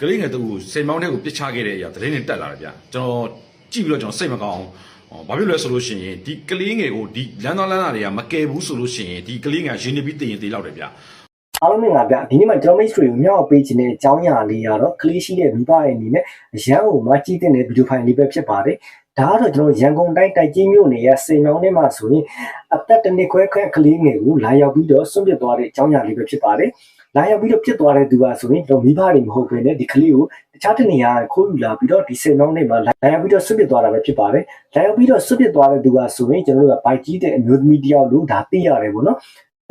ကလေးငယ်တူစိတ်မောင်းတဲ့ကိုပြစ်ချခဲ့တဲ့အရာသတင်းတွေတက်လာတယ်ဗျကျွန်တော်ကြည့်ပြီးတော့ကျွန်တော်စိတ်မကောင်းအောင်ဟောဘာဖြစ်လဲဆိုလို့ရှိရင်ဒီကလေးငယ်ကိုဒီလမ်းသွားလမ်းလာတွေကမကယ်ဘူးဆိုလို့ရှိရင်ဒီကလေးငယ်ရင်းနေပြီးတည်ရင်တည်လောက်တယ်ဗျအားလုံးမင်္ဂလာဗျဒီနေ့မှာကျွန်တော်မိတ်ဆွေကိုမြောက်ပေးခြင်းတဲ့အကြောင်းအရာလေးကတော့ကလေးရှိတဲ့မိဘရဲ့အနေနဲ့ရန်ကိုမကြည့်တဲ့ဗီဒီယိုဖိုင်လေးပဲဖြစ်ပါတယ်ဒါကတော့ကျွန်တော်ရန်ကုန်တိုင်းတိုက်ကြီးမြို့နယ်ရဲ့စိန်မောင်းထဲမှာဆိုရင်အသက်တစ်နှစ်ခွဲခွဲကလေးငယ်ကိုလာရောက်ပြီးတော့ဆွန့်ပစ်သွားတဲ့အကြောင်းအရာလေးပဲဖြစ်ပါတယ် လာရောက်ပြီးတော့ပြစ်သွားတဲ့သူကဆိုရင်ကျွန်တော်မိဘတွေမဟုတ်ဘဲနဲ့ဒီကလေးကိုတခြားတစ်နေရာခိုးယူလာပြီးတော့ဒီစိန်မောင်းထဲမှာလာရောက်ပြီးတော့ဆွန့်ပစ်သွားတာပဲဖြစ်ပါတယ်လာရောက်ပြီးတော့ဆွန့်ပစ်သွားတဲ့သူကဆိုရင်ကျွန်တော်တို့ကဘိုက်ကြီးတဲ့အမျိုးသမီးတစ်ယောက်လို့ဒါသိရတယ်ပေါ့နော်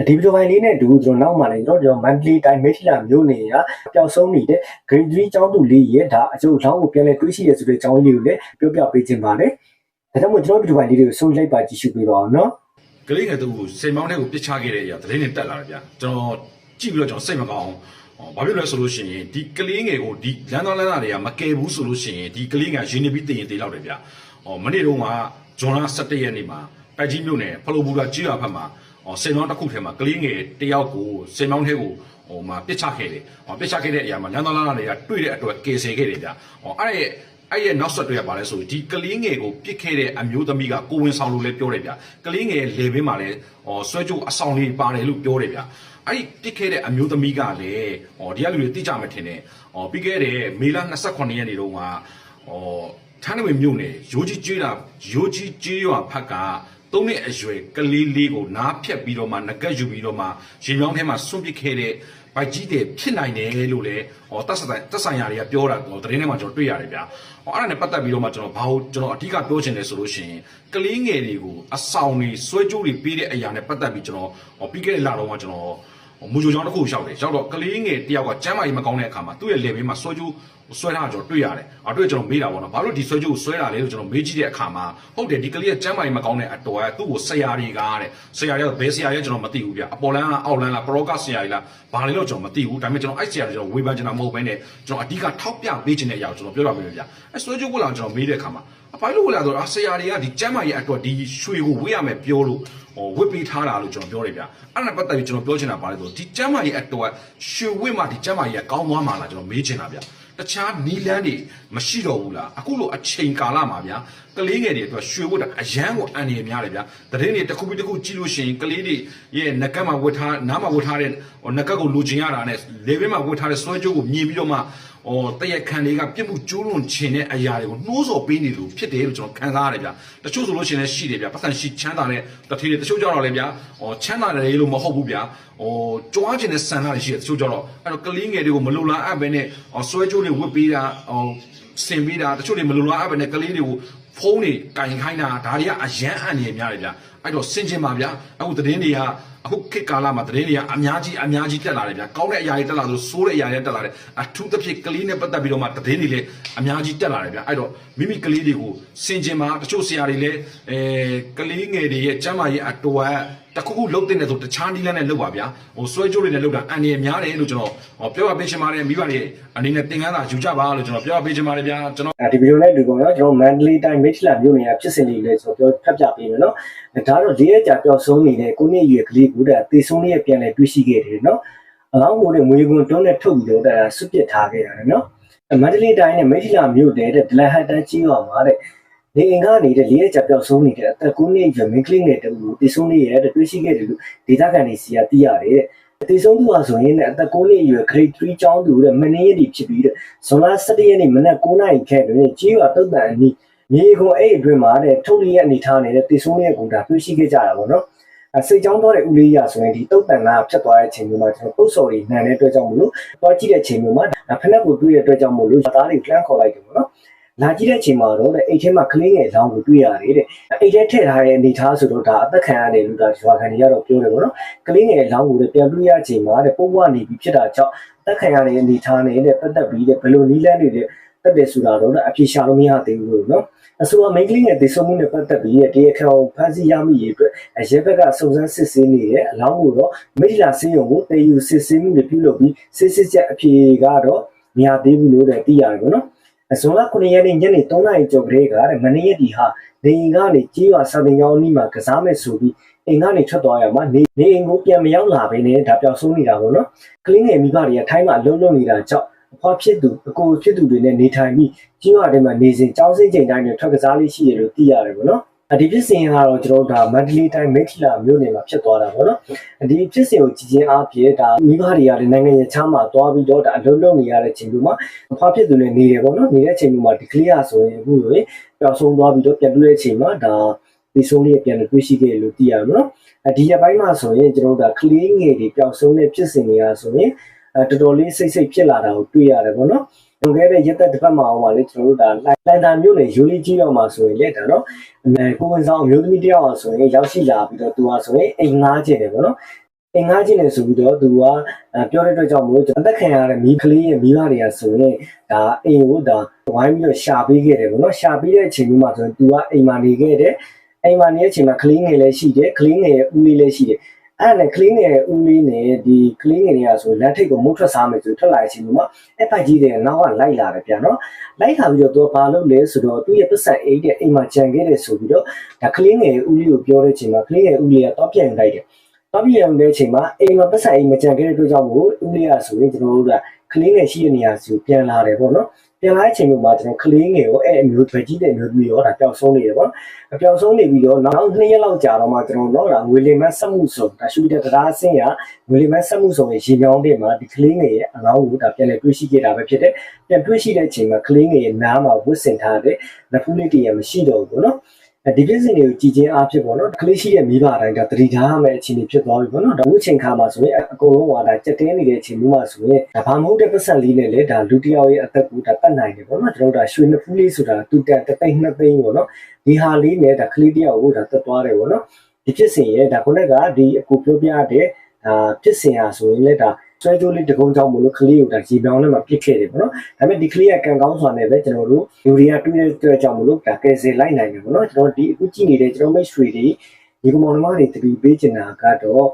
ဒီဗီဒီယိုပိုင်းလေးနဲ့တူကျွန်တော်နောက်မှလည်းကျွန်တော်တို့ monthly time မေထီလာမျိုးနေရပျောက်ဆုံးနေတဲ့ grade 3ကျောင်းသူလေးရဲ့ဒါအကျိုးလောင်းကိုပြန်လဲတွေးရှိရဆိုတဲ့ကျောင်းလေးကိုလည်းပြောပြပေးခြင်းပါတယ်ဒါကြောင့်မို့ကျွန်တော်ဗီဒီယိုပိုင်းလေးတွေကိုဆုံးလိုက်ပါကြည့်ရှုပေးပါအောင်နော်ကလေးငယ်တူစိတ်မောင်းတဲ့ကိုပြစ်ချခဲ့တဲ့အရာသတင်းတွေတက်လာတယ်ဗျကျွန်တော် ကြည့်ပြီးတော့ကျွန်တော်စိတ်မကောင်းအောင်ဟောဘာဖြစ်လဲဆိုလို့ရှိရင်ဒီကလေးငယ်ကိုဒီလမ်းသွားလမ်းလာတွေကမကယ်ဘူးဆိုလို့ရှိရင်ဒီကလေးငယ်ရင်းနေပြီးတည်ရင်တည်လောက်တယ်ဗျဟောမနေ့တုန်းကဂျွန်လာ17ရက်နေ့မှာတိုက်ကြီးမြို့နယ်ဖလိုဘူရာကြီးရွာဘက်မှာဟောစိန်မောင်းတစ်ခုထဲမှာကလေးငယ်တယောက်ကိုစိန်မောင်းထဲကိုဟိုမှာပြစ်ချခဲ့တယ်ဟောပြစ်ချခဲ့တဲ့အရာမှာလမ်းသွားလမ်းလာတွေကတွေ့တဲ့အတွက်ကယ်ဆယ်ခဲ့တယ်ဗျဟောအဲ့ဒါရဲ့အဲ့ရဲ့နောက်ဆက်တွဲကပါလဲဆိုရင်ဒီကလေးငယ်ကိုပြစ်ခဲ့တဲ့အမျိုးသမီးကကိုဝင်ဆောင်လို့လည်းပြောတယ်ဗျကလေးငယ်ရဲ့လေဘင်းမှာလည်းဟောဆွဲကြိုးအဆောင်လေးပါတယ်လို့ပြောတယ်ဗျ အဲ့ဒီပြစ်ခဲ့တဲ့အမျိုးသမီးကလည်းဟောဒီကလူတွေသိကြမှထင်တယ်ဟောပြီးခဲ့တဲ့မေလ28ရက်နေ့တုန်းကဟောထန်းနဝေမြို့နယ်ရိုးကြီးကျွေးတာရိုးကြီးကျွေးရွာဖက်ကသုံးနှစ်အရွယ်ကလေးလေးကိုနားဖြတ်ပြီးတော့မှငကက်ယူပြီးတော့မှရေမြောင်းထဲမှာဆွန့်ပစ်ခဲ့တဲ့ဘိုက်ကြီးတဲ့ဖြစ်နိုင်တယ်လို့လည်းဟောတက်ဆိုင်တက်ဆိုင်ရာတွေကပြောတာဟောသတင်းထဲမှာကျွန်တော်တွေ့ရတယ်ဗျာဟောအဲ့ဒါနဲ့ပတ်သက်ပြီးတော့မှကျွန်တော်ဘာလို့ကျွန်တော်အဓိကပြောချင်လဲဆိုလို့ရှိရင်ကလေးငယ်တွေကိုအဆောင်တွေဆွဲကြိုးတွေပေးတဲ့အရာနဲ့ပတ်သက်ပြီးကျွန်တော်ဟောပြီးခဲ့တဲ့လတော့ကကျွန်တော် မူဂျိုချောင်းတစ်ခုရောက်တယ်ရောက်တော့ကလေးငယ်တယောက်ကကျမ်းမာရေးမကောင်းတဲ့အခါမှာသူ့ရဲ့ level မှာဆွဲကြိုးဆွဲထားတာကျွန်တော်တွေ့ရတယ်။အတွေ့ကျွန်တော်မေးတာပေါ့နော်။ဘာလို့ဒီဆွဲကြိုးကိုဆွဲတာလဲလို့ကျွန်တော်မေးကြည့်တဲ့အခါမှာဟုတ်တယ်ဒီကလေးကကျမ်းမာရေးမကောင်းတဲ့အတွက်သူ့ကိုဆရာတွေကတဲ့ဆရာတွေကဘယ်ဆရာရဲ့ကျွန်တော်မသိဘူးဗျ။အပေါ်လန်းလားအောက်လန်းလားပရောကဆရာကြီးလားဘာလဲလို့ကျွန်တော်မသိဘူး။ဒါပေမဲ့ကျွန်တော်အဲ့ဆရာတွေကျွန်တော်ဝေဖန်ချင်တာမဟုတ်ဘဲနဲ့ကျွန်တော်အဓိကထောက်ပြပေးချင်တဲ့အရာကိုကျွန်တော်ပြောပြပေးမယ်ဗျ။အဲ့ဆွဲကြိုးကိုလာကျွန်တော်မေးတဲ့အခါမှာအပိုင်းလို့လာဆိုတော့ဆရာတွေကဒီကျမ်းမာရေးအတွက်ဒီရွှေကိုဝေးရမယ်ပြောလို့ ဟိုဝစ်ပေးထားတာလို့ကျွန်တော်ပြောတယ်ဗျအဲ့ဒါနဲ့ပတ်သက်ပြီးကျွန်တော်ပြောချင်တာပါလေဆိုဒီကျမ်းမာရေးအတွက်ရွှေဝစ်မှဒီကျမ်းမာရေးကကောင်းသွားမှာလားကျွန်တော်မေးချင်တာဗျတခြားနီလန်းတွေမရှိတော့ဘူးလားအခုလိုအချိန်ကာလမှာဗျာကလေးငယ်တွေအတွက်ရွှေဝတ်တာအရန်ကိုအန်ရများတယ်ဗျာတရင်တွေတစ်ခုပြီးတစ်ခုကြည့်လို့ရှိရင်ကလေးတွေရဲ့ငကက်မှာဝတ်ထားနားမှာဝတ်ထားတဲ့ဟိုငကက်ကိုလူကျင်ရတာနဲ့လေဘင်းမှာဝတ်ထားတဲ့ဆွဲကြိုးကိုမြင်ပြီးတော့မှ ဟိုတရက်ခံတွေကပြစ်မှုကျိုးလွန်ခြင်းတဲ့အရာတွေကိုနှိုးဆော်ပေးနေလို့ဖြစ်တယ်လို့ကျွန်တော်ခံစားရတယ်ဗျာတချို့ဆိုလို့ရှိရင်လည်းရှိတယ်ဗျာပတ်စံရှိချမ်းသာတဲ့တထေးတွေတချို့ကြတော့လည်းဗျာဟိုချမ်းသာတယ်လို့မဟုတ်ဘူးဗျာဟိုကြွားခြင်းတဲ့ဆန္ဒတွေရှိတယ်တချို့ကြတော့အဲ့တော့ကလေးငယ်တွေကိုမလိုလားအပ်ပဲနဲ့ဟိုဆွဲကြိုးတွေဝတ်ပေးတာဟိုစင်ပေးတာတချို့တွေမလိုလားအပ်ပဲနဲ့ကလေးတွေကိုဖုန်းတွေကင်ခိုင်းတာဒါတွေကအရန်အန်နေများတယ်ဗျာအဲ့တော့စင်ကျင်ပါဗျာအခုသတင်းတွေက အခုခေတ်ကာလမှာသတင်းတွေကအများကြီးအများကြီးတက်လာတယ်ဗျာကောင်းတဲ့အရာတွေတက်လာလို့ဆိုးတဲ့အရာတွေတက်လာတယ်အထူးသဖြင့်ကလေးနဲ့ပတ်သက်ပြီးတော့မှသတင်းတွေလည်းအများကြီးတက်လာတယ်ဗျာအဲ့တော့မိမိကလေးတွေကိုစင်ကျင်မှာတချို့ဆရာတွေလည်းအဲကလေးငယ်တွေရဲ့ကျမ်းမာရေးအတော် တခုခုလှုပ်တဲ့နေဆိုတခြားနီးလန်းနဲ့လှုပ်ပါဗျာဟိုဆွဲကြိုးတွေနဲ့လှုပ်တာအန်ရများတယ်လို့ကျွန်တော်ဟောပြောပြပေးချင်ပါတယ်မိဘတွေအနေနဲ့သင်ခန်းစာယူကြပါလို့ကျွန်တော်ပြောပြပေးချင်ပါတယ်ဗျာကျွန်တော်အဲဒီဗီဒီယိုနဲ့တူပေါ့နော်ကျွန်တော် Mandalay time မေထီလာမျိုးနေရဖြစ်စဉ်လေးလည်းကျွန်တော်ပြောဖတ်ပြပေးမယ်နော်ဒါတော့၄ရက်ကြာပျောက်ဆုံးနေတဲ့ကိုနှစ်ရွယ်ကလေးကူတာတေဆုံးလေးပြန်လဲတွေ့ရှိခဲ့တယ်နော်အလောင်းမိုးတဲ့ငွေကွန်တွန်းနဲ့ထုတ်ပြီးတော့ဒါဆွပစ်ထားခဲ့ရတယ်နော်မန္တလေးတိုင်းနဲ့မေထီလာမြို့တဲ့ဒလန်ဟတ်တန်းကြီးတော်မှာတဲ့ နေအိမ်ကနေတဲ့လေးရက်ကြာပျောက်ဆုံးနေတဲ့အသက်9နှစ်ရွယ်မင်းကလေးငယ်တူတေဆုံးလေးရဲ့တွေ့ရှိခဲ့တယ်လို့ဒေတာကန်နေစီကသိရတယ်တဲ့တေဆုံးသူဟာဆိုရင်လည်းအသက်9နှစ်အရွယ် grade 3ကျောင်းသူတဲ့မနေ့ရက်ဒီဖြစ်ပြီးတဲ့ဇွန်လ17ရက်နေ့မနက်9:00နာရီခန့်တွင်ကြီးရွာတုတ်တန်အနီးမြေကွန်အဲ့အတွင်းမှာတဲ့ထုတ်လျက်အနေထားနေတဲ့တေဆုံးလေးရဲ့ကုန်တာတွေ့ရှိခဲ့ကြတာပေါ့နော်အစိတ်ကြောင်းတော့တဲ့ဦးလေးရဆိုရင်ဒီတုတ်တန်ကဖြတ်သွားတဲ့အချိန်မျိုးမှာကျွန်တော်ပုတ်စော်တွေနန်တဲ့အတွက်ကြောင့်မလို့သွားကြည့်တဲ့အချိန်မျိုးမှာဖက်နက်ကိုတွေ့တဲ့အတွက်ကြောင့်မလို့သားတွေလှမ်းခေါ်လိုက်တယ်ပေါ့နော် လာကြည့်တဲ့အချိန်မှာတော့တဲ့အိတ်ထဲမှာကလေးငယ်လောင်းကိုတွေ့ရတယ်တဲ့အိတ်ထဲထည့်ထားတဲ့အနေထားဆိုတော့ဒါအသက်ခံရတယ်လို့ဒါရွာခံတွေကတော့ပြောတယ်ပေါ့နော်ကလေးငယ်လောင်းကိုပြန်တွေ့ရချိန်မှာတဲ့ပုံဝနေပြီးဖြစ်တာကြောင့်အသက်ခံရတဲ့အနေထားနဲ့တဲ့ပတ်သက်ပြီးတဲ့ဘယ်လိုနီးလန်းတွေတဲ့တက်တယ်ဆိုတာတော့အပြေရှာလို့မရသေးဘူးလို့နော်အဆိုအမိန်းကလေးရဲ့ဒေဆုံမှုနဲ့ပတ်သက်ပြီးတရားခံကိုဖမ်းဆီးရမိရေးအတွက်ရဲဘက်ကစုံစမ်းစစ်ဆေးနေတယ်အလောင်းကိုတော့မိထလာစေးရုံကိုတည်ယူစစ်ဆေးမှုတွေပြုလုပ်ပြီးစစ်စစ်ချက်အဖြေကတော့မရသေးဘူးလို့သိရတယ်ပေါ့နော် အစုံက9ရက်နေ့ညနေ3နာရီကျော်ကလေးကတဲ့မနေ့ရက်ဒီဟာနေအိမ်ကနေကြီးရွာစာတင်ကျောင်းအနီးမှာကစားမဲ့ဆိုပြီးအိမ်ကနေထွက်သွားရမှာနေနေအိမ်ကိုပြန်မရောက်လာဘဲနဲ့ဒါပြောက်ဆုံးနေတာပေါ့နော်ကလေးငယ်မိဘတွေကထိုင်းမှာအလုံးလုံးနေတာကြောင့်အဖွားဖြစ်သူအကိုဖြစ်သူတွေနဲ့နေထိုင်ပြီးကြီးရွာတွေမှာနေစဉ်ကြောင်းစိမ့်ချိန်တိုင်းတွေထွက်ကစားလေးရှိရလို့သိရတယ်ပေါ့နော်အ ဒီဖြစ်စဉ်ကတော့ကျွန်တော်တို့ဒါမန္တလေးတိုင်းမိထ္ထီလာမြို့နယ်မှာဖြစ်သွားတာပေါ့နော်အဒီဖြစ်စဉ်ကိုကြည်ချင်းအားဖြင့်ဒါမိဘတွေကလည်းနိုင်ငံရေးချမ်းမှာသွားပြီးတော့ဒါအလုံးလုံးနေရတဲ့ချိန်မျိုးမှာအဖွားဖြစ်သူလည်းနေတယ်ပေါ့နော်နေတဲ့ချိန်မျိုးမှာဒီကလေးကဆိုရင်အခုလိုပျောက်ဆုံးသွားပြီးတော့ပြန်တွေ့တဲ့ချိန်မှာဒါဒီဆုံးလေးပြန်တွေ့ရှိခဲ့လို့သိရမှာနော်အဒီရပိုင်းမှာဆိုရင်ကျွန်တော်တို့ဒါကလေးငယ်တွေပျောက်ဆုံးတဲ့ဖြစ်စဉ်တွေကဆိုရင်အဲတော်တော်လေးစိတ်စိတ်ဖြစ်လာတာကိုတွေ့ရတယ်ပေါ့နော် လွန်ခဲ့တဲ့ရက်သက်တစ်ပတ်မှာဟောပါလေကျွန်တော်တို့ဒါလိုင်တန်မျိုးနဲ့ယူလီကြီးတော့မှာဆိုရင်လေဒါနော်အမေကိုဝန်ဆောင်အမျိုးသမီးတယောက်အောင်ဆိုရင်ရောက်ရှိလာပြီးတော့သူကဆိုရင်အိမ်ငားခြင်းတယ်ပေါ့နော်အိမ်ငားခြင်းတယ်ဆိုပြီးတော့သူကပြောတဲ့အတွက်ကြောင့်မလို့အသက်ခံရတဲ့မိကလေးရဲ့မိဘတွေကဆိုရင်ဒါအိမ်ကိုဒါဝိုင်းပြီးတော့ရှာပေးခဲ့တယ်ပေါ့နော်ရှာပေးတဲ့အချိန်မျိုးမှာဆိုရင်သူကအိမ်မှာနေခဲ့တယ်အိမ်မှာနေတဲ့အချိန်မှာကလေးငယ်လည်းရှိတယ်ကလေးငယ်ရဲ့ဦးလေးလည်းရှိတယ် အဲ့ဒါနဲ့ကလေးငယ်ရဲ့ဦးလေးနဲ့ဒီကလေးငယ်တွေကဆိုရင်လက်ထိတ်ကိုမုတ်ထွက်စားမယ်ဆိုထွက်လာတဲ့အချိန်မှာအဲ့ပိုက်ကြီးတွေနောက်ကလိုက်လာတယ်ဗျာနော်လိုက်လာပြီးတော့သူကဘာလုပ်လဲဆိုတော့သူ့ရဲ့ပတ်စံအိတ်တဲ့အိမ်မှာကြံခဲ့တယ်ဆိုပြီးတော့ဒါကလေးငယ်ရဲ့ဦးလေးကိုပြောတဲ့အချိန်မှာကလေးငယ်ဦးလေးကတော့ပြန်လိုက်တယ်တော့ပြန်တဲ့အချိန်မှာအိမ်မှာပတ်စံအိမ်မကြံခဲ့တဲ့အတွက်ကြောင့်မို့ဦးလေးကဆိုရင်ကျွန်တော်တို့ကကလေးငယ်ရှိတဲ့နေရာစီကိုပြန်လာတယ်ပေါ့နော် ပြန်လာတဲ့အချိန်မှာကျွန်တော်ကလေးငယ်ကိုအဲ့အမျိုးတွေကြီးတဲ့အမျိုးသမီးရောဒါပျောက်ဆုံးနေတယ်ပေါ့အပျောက်ဆုံးနေပြီးတော့နောက်နှစ်ရက်လောက်ကြာတော့မှကျွန်တော်တော့ဒါငွေလင်မဆက်မှုဆိုဒါရှူတဲ့တရားအဆင်းရငွေလင်မဆက်မှုဆိုရင်ရေမြောင်းတဲ့မှာဒီကလေးငယ်ရဲ့အလောင်းကိုဒါပြန်လဲတွေးရှိခဲ့တာပဲဖြစ်တယ်ပြန်တွေးရှိတဲ့အချိန်မှာကလေးငယ်ရဲ့နားမှာဝတ်ဆင်ထားတဲ့လက်ဖူးလေးတည်းရမရှိတော့ဘူးနော် ဒီပြည့်စင်တွေကိုကြည်ချင်းအားဖြစ်ပေါ့နော်ကလေးရှိတဲ့မိဘတိုင်းဒါတတိထားမဲ့အခြေအနေဖြစ်သွားပြီပေါ့နော်ဒါဝှချိန်ခါမှာဆိုရင်အကုန်လုံးကဒါကြက်တင်းနေတဲ့အချိန်မျိုးမှာဆိုရင်ဒါဘာမဟုတ်တဲ့ပတ်စံလေးနဲ့လေဒါလူတစ်ယောက်ရဲ့အသက်ကိုဒါပတ်နိုင်တယ်ပေါ့နော်ကျွန်တော်တို့ဒါရွှေနှစ်ဖူးလေးဆိုတာတူတက်တသိန်းနှစ်သိန်းပေါ့နော်ဒီဟာလေးနဲ့ဒါကလေးတစ်ယောက်ကိုဒါတက်သွားတယ်ပေါ့နော်ဒီဖြစ်စဉ်ရဲ့ဒါခုနကဒီအခုပြောပြတဲ့ဒါဖြစ်စဉ်ဟာဆိုရင်လေဒါ ဆွဲကြိုးလေးတကုံးကြောင့်မလို့ကလေးကိုဒါရေပြောင်းနဲ့မှပြစ်ခဲ့တယ်ပေါ့နော်ဒါပေမဲ့ဒီကလေးကကံကောင်းစွာနဲ့ပဲကျွန်တော်တို့လူတွေကတွေးတဲ့အတွက်ကြောင့်မလို့ဒါကယ်ဆယ်လိုက်နိုင်တယ်ပေါ့နော်ကျွန်တော်ဒီအခုကြည့်နေတဲ့ကျွန်တော်မိတ်ဆွေတွေဒီကမောင်နှမတွေတပီပေးချင်တာကတော့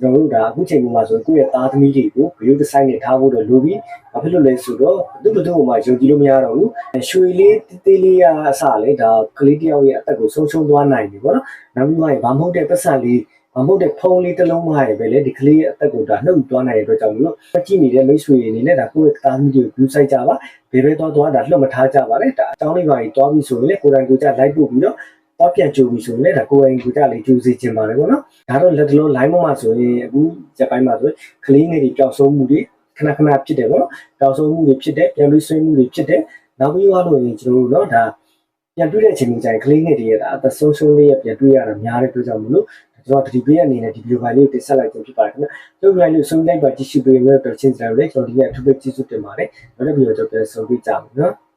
ကျွန်တော်တို့ဒါအခုချိန်မှာဆိုကိုယ့်ရဲ့သားသမီးတွေကိုဗီဒီယိုဒီဇိုင်းနဲ့ထားဖို့တော့လိုပြီးဘာဖြစ်လို့လဲဆိုတော့ဘယ်သူဘယ်သူမှယုံကြည်လို့မရတော့ဘူးရွှေလေးတေးလေးရအစလေဒါကလေးတယောက်ရဲ့အသက်ကိုဆုံးရှုံးသွားနိုင်တယ်ပေါ့နော်နောက်ပြီးမှဘာမဟုတ်တဲ့ပတ်စံလေး မဟုတ်တဲ့ဖုန်းလေးတစ်လုံးမှရပဲလေဒီကလေးရဲ့အသက်ကိုဒါနှုတ်သွားနိုင်တဲ့အတွက်ကြောင့်မလို့ကြည့်နေတဲ့မိတ်ဆွေတွေအနေနဲ့ဒါကိုယ့်ရဲ့သားသမီးတွေကိုဂရုစိုက်ကြပါဘယ်ဘဲသွားသွားဒါလွတ်မထားကြပါနဲ့ဒါအကြောင်းလေးပါကြီးသွားပြီဆိုရင်လေကိုယ်တိုင်ကိုယ်ကြလိုက်ပို့ပြီးတော့တော့ပြန်ကြိုပြီဆိုရင်လည်းဒါကိုယ်ရင်ကိုကြလေးကြိုးစီခြင်းပါလေပေါ့နော်ဒါတော့လက်တလုံး line မှာဆိုရင်အခုဇက်ပိုင်းမှာဆိုရင်ကလေးငယ်တွေပျောက်ဆုံးမှုတွေခဏခဏဖြစ်တယ်ပေါ့နော်ပျောက်ဆုံးမှုတွေဖြစ်တယ်ပြန်လို့ဆွေးမှုတွေဖြစ်တယ်နောက်ပြီးတော့လို့ရင်ကျွန်တော်တို့နော်ဒါပြန်တွေ့တဲ့အချိန်မျိုးကျရင်ကလေးငယ်တွေရဲ့ဒါအသက်ဆုံးဆုံးလေးရပြန်တွေ့ရတာများတဲ့အတွက်ကြောင့်မလို့ ကျွန်တော်ဒီပေးအနေနဲ့ဒီဗီဒီယိုဖိုင်လေးကိုတင်ဆက်လိုက်ခြင်းဖြစ်ပါတယ်ခင်ဗျ။ဒီဗီဒီယိုလေးဆုံးလိုက်ပါကြည့်ရှုပေးလို့တော့ချင်းစရာလေးကျွန်တော်ဒီကအထူးပဲကျေးဇူးတင်ပါတယ်။နောက်တဲ့ဗီဒီယိုတော့ပြန်ဆုံတွေ့ကြမယ်နော်။